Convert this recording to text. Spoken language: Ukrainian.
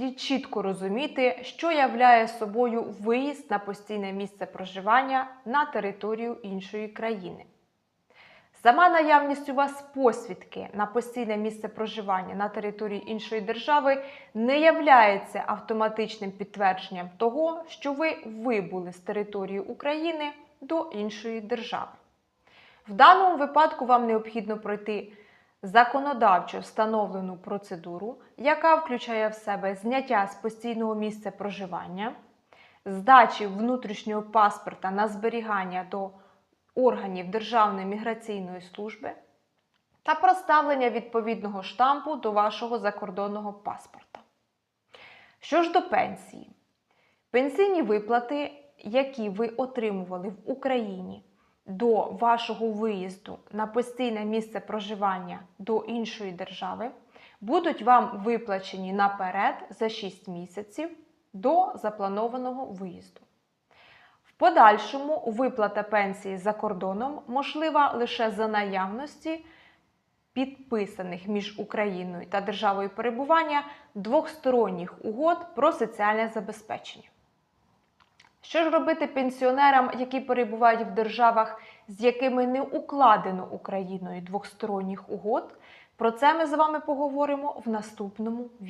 слід чітко розуміти, що являє собою виїзд на постійне місце проживання на територію іншої країни. Сама наявність у вас посвідки на постійне місце проживання на території іншої держави не являється автоматичним підтвердженням того, що ви вибули з території України до іншої держави. В даному випадку вам необхідно пройти законодавчо встановлену процедуру, яка включає в себе зняття з постійного місця проживання, здачі внутрішнього паспорта на зберігання до органів Державної міграційної служби та проставлення відповідного штампу до вашого закордонного паспорта. Що ж до пенсії, пенсійні виплати, які ви отримували в Україні до вашого виїзду на постійне місце проживання до іншої держави, будуть вам виплачені наперед за 6 місяців до запланованого виїзду. В подальшому виплата пенсії за кордоном можлива лише за наявності підписаних між Україною та державою перебування двохсторонніх угод про соціальне забезпечення. Що ж робити пенсіонерам, які перебувають в державах, з якими не укладено Україною двохсторонніх угод? Про це ми з вами поговоримо в наступному відео.